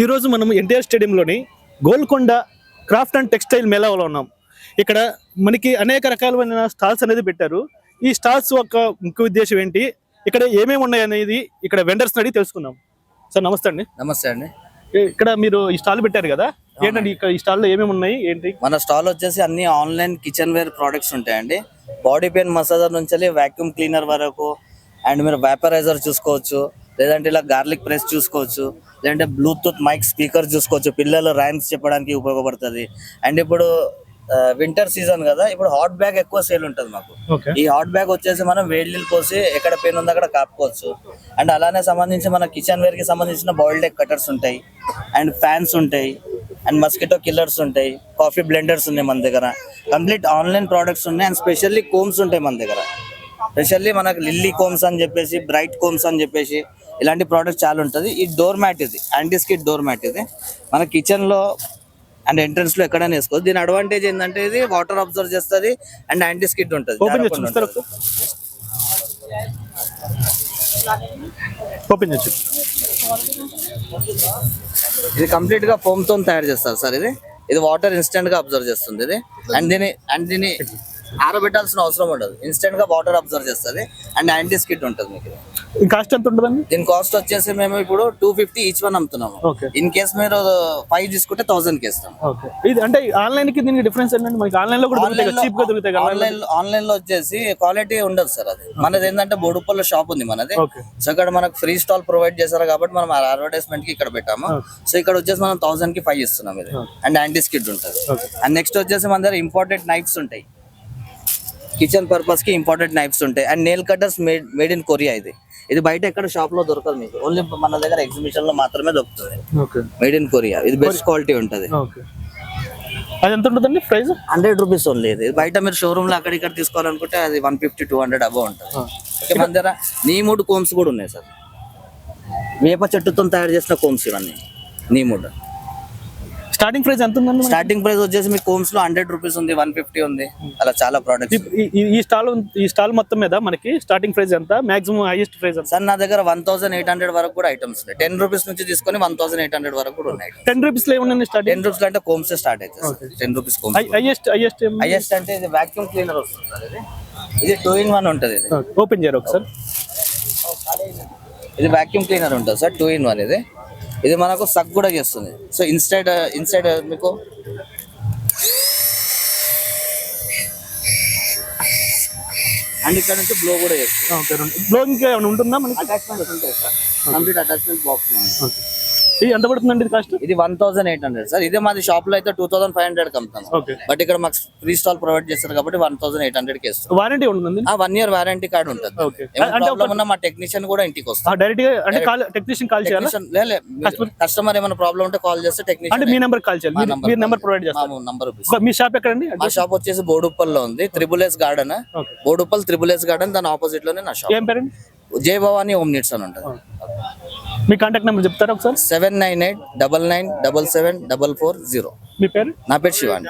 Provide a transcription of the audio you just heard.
ఈరోజు మనం ఎన్టీఆర్ స్టేడియంలోని గోల్కొండ క్రాఫ్ట్ అండ్ టెక్స్టైల్ మేళాలో ఉన్నాం. ఇక్కడ మనకి అనేక రకాలైన స్టాల్స్ అనేది పెట్టారు. ఈ స్టాల్స్ యొక్క ముఖ్య ఉద్దేశం ఏంటి? ఇక్కడ ఏమేమి ఉన్నాయి అనేది ఇక్కడ వెండర్స్ అడిగి తెలుసుకుందాం. సార్ నమస్తే అండి. నమస్తే అండి. ఇక్కడ మీరు ఈ స్టాల్ పెట్టారు కదా? ఏంటండి ఇక్కడ ఈ స్టాల్లో ఏమేమి ఉన్నాయి? ఏంటి? మన స్టాల్ వచ్చేసి అన్ని ఆన్లైన్ కిచెన్ వేర్ ప్రోడక్ట్స్ ఉంటాయండి. బాడీ పెయిన్ మసాజర్ నుంచి వ్యాక్యూమ్ క్లీనర్ వరకు అండ్ మీరు వేపరైజర్ చూసుకోవచ్చు. లేదంటే ఇలా గార్లిక్ ప్రెస్ చూసుకోవచ్చు లేదంటే బ్లూటూత్ మైక్ స్పీకర్ చూసుకోవచ్చు. పిల్లలు రైమ్స్ చెప్పడానికి ఉపయోగపడుతుంది. అండ్ ఇప్పుడు వింటర్ సీజన్ కదా ఇప్పుడు హాట్ బ్యాగ్ ఎక్కువ సేల్ ఉంటుంది మాకు. ఈ హాట్ బ్యాగ్ వచ్చేసి మనం వేడి పోసి ఎక్కడ పెయిన్ ఉందో అక్కడ కాపుకోవచ్చు. అండ్ అలానే సంబంధించి మన కిచెన్ వేర్కి సంబంధించిన బాయిల్డ్ ఎగ్ కటర్స్ ఉంటాయి. అండ్ ఫ్యాన్స్ ఉంటాయి. అండ్ మస్కిటో కిల్లర్స్ ఉంటాయి. కాఫీ బ్లెండర్స్ ఉన్నాయి మన దగ్గర. కంప్లీట్ ఆన్లైన్ ప్రోడక్ట్స్ ఉన్నాయి. అండ్ స్పెషల్లీ కోమ్స్ ఉంటాయి మన దగ్గర. స్పెషల్లీ మనకు లిల్లీ కోమ్స్ అని చెప్పేసి బ్రైట్ కోమ్స్ అని చెప్పేసి ఇలాంటి ప్రోడక్ట్ చాలా ఉంటుంది. ఈ డోర్ మ్యాట్ ఇది యాంటీ స్కిట్ డోర్ మ్యాట్ ఇది. మన కిచెన్లో అండ్ ఎంట్రన్స్లో ఎక్కడైనా వేసుకోవచ్చు. దీని అడ్వాంటేజ్ ఏంటంటే ఇది వాటర్ అబ్జర్వ్ చేస్తుంది అండ్ యాంటీ స్కిట్ ఉంటుంది. ఓపెన్ ఇది కంప్లీట్గా ఫోమ్తో తయారు చేస్తారు సార్ ఇది. ఇది వాటర్ ఇన్స్టెంట్గా అబ్జర్వ్ చేస్తుంది ఇది. అండ్ దీని అండ్ దీని ఆరబెట్టాల్సిన అవసరం ఉండదు. ఇన్స్టెంట్గా వాటర్ అబ్జర్వ్ చేస్తుంది. అండ్ యాంటీ స్కిట్ ఉంటుంది మీకు. కాస్ట్ ఎంత ఉంటుందండి? దీని కాస్ట్ వచ్చేసి మేము ఇప్పుడు టూ ఫిఫ్టీ ఈచ్ వన్ అమ్ముతున్నాము. ఇన్ కేస్ మీరు ఫైవ్ తీసుకుంటే థౌసండ్కి ఇస్తాం ఇది అంటే ఆన్లైన్కి దీనికి డిఫరెన్స్ ఏంటంటే మనకి ఆన్లైన్లో కూడా దొరుకుతాయి చీప్గా దొరుకుతాయి కదా ఆన్లైన్ ఆన్లైన్లో వచ్చేసి క్వాలిటీ ఉండదు సార్ అది. మనది ఏంటంటే బోడుపల్ల షాప్ ఉంది మనది. సో ఇక్కడ మనకు ఫ్రీ స్టాల్ ప్రొవైడ్ చేశారు కాబట్టి మనం అడ్వర్టైజ్మెంట్కి ఇక్కడ పెట్టాము. సో ఇక్కడ వచ్చేసి మనం థౌసండ్కి ఫైవ్ ఇస్తున్నాం ఇది. అండ్ యాంటీ స్కిడ్ ఉంటుంది. అండ్ నెక్స్ట్ వచ్చేసి మన దగ్గర ఇంపార్టెంట్ నైఫ్స్ ఉంటాయి. కిచెన్ పర్పస్కి ఇంపార్టెంట్ నైఫ్స్ ఉంటాయి. And nail cutters made made in Korea ఇది. ఇది బయట ఎక్కడ షాప్లో దొరకదు మీకు. ఓన్లీ మన దగ్గర ఎగ్జిబిషన్లో మాత్రమే దొరుకుతుంది. మేడ్ ఇన్ కొరియా ఇది బెస్ట్ క్వాలిటీ ఉంటుంది. అది ఎంత ఉంటుందండి ప్రైస్ హండ్రెడ్ రూపీస్ ఓన్లీ ఇది. బయట మీరు షోరూమ్లో అక్కడ ఇక్కడ తీసుకోవాలనుకుంటే అది one fifty two hundred above ఉంటుంది. ఓకే, మన దగ్గర నీముడ్ కోమ్స్ కూడా ఉన్నాయి సార్. వేప చెట్టుతో తయారు చేసిన కోమ్స్ ఇవన్నీ. నీముడ్. స్టార్టింగ్ ప్రైస్ ఎంత ఉందండి? స్టార్టింగ్ ప్రైస్ వచ్చేసి మీ కోమ్స్లో హండ్రెడ్ రూపీస్ ఉంది వన్ ఫిఫ్టీ ఉంది. అలా చాలా ప్రోడక్ట్స్ ఈ- స్టాల్ ఈ స్టాల్ మొత్తం మీద మనకి స్టార్టింగ్ ప్రైస్ ఎంత? మాక్సిమం హైయెస్ట్ ప్రైస్ ఎంత? సార్ నా దగ్గర వన్ థౌసండ్ ఎయిట్ హండ్రెడ్ వరకు కూడా ఐటమ్స్ ఉన్నాయి. టెన్ రూపీస్ నుంచి తీసుకొని వన్ థౌసండ్ ఎయిట్ హండ్రెడ్ వరకు కూడా ఉన్నాయి టెన్ రూపీస్లో ఏముందండి స్టార్టింగ్ టెన్ రూపీస్ అంటే కోమ్స్ స్టార్ట్ అవుతుంది ten rupees combs highest highest highest అంటే ఇది వాక్యూమ్ క్లీనర్ వస్తుంది ఇది. ఇది టూ ఇన్ వన్ ఉంటుంది ఇది. ఓపెన్ చేయరు ఒకసారి? ఇది వాక్యూమ్ క్లీనర్ ఉంటుంది సార్ టూ ఇన్ వన్ ఇది. ఇది మనకు సక్ కూడా చేస్తుంది. సో ఇన్సైడ్ ఇన్సైడ్ మీకు అండ్ ఇక్కడ నుంచి బ్లో కూడా చేస్తుంది. బ్లోయింగ్ ఏమైనా ఉంటుందా మనకి? అటాచ్మెంట్ ఉంటాయి సార్ కంప్లీట్ అటాచ్మెంట్ బాక్స్ ఎంత పడుతుందండి ఇది కాస్ట్ ఇది one thousand eight hundred sir ఇదే మాది షాప్లో అయితే టూ థౌసండ్ ఫైవ్ హండ్రెడ్ కమ్ముతాం ఓకే బట్ ఇక్కడ మాకు ఫ్రీ స్టాల్ ప్రొవైడ్ చేస్తారు కాబట్టి వన్ థౌసండ్ ఎయిట్ హండ్రెడ్కి ఇస్తాం. వారంటీ ఉంటుందండి? ఆ వన్ ఇయర్ వారంటీ కార్డ్ ఉంటుంది. ఓకే ఏమైనా మా టెక్నీషియన్ కూడా ఇంటికి వస్తాం డైరెక్ట్గా అంటే కాల్ టెక్నీషియన్ కాల్ చేయాలా? కస్టమర్ ఏమైనా ప్రాబ్లం ఉంటే కాల్ చేస్తే అంటే టెక్నీషియన్ మీ నెంబర్ కాల్ చేయాలి. మీరు నెంబర్ ప్రొవైడ్ చేస్తారు. నంబర్ మీ షాప్ ఎక్కడండి? మా షాప్ వచ్చేసి బోడుప్పల్లో ఉంది. Triple S garden Boduppal triple S garden దాని ఆపోజిట్లోనే నా షాప్ ఏం పేరండి? జై భవానీ హోమ్ నీడ్స్ అని ఉంటుంది. మీ కాంటాక్ట్ నెంబర్ చెప్తారా ఒకసారి? Seven nine eight double nine double seven double four zero. మీ పేరు? నా పేరు శివాని.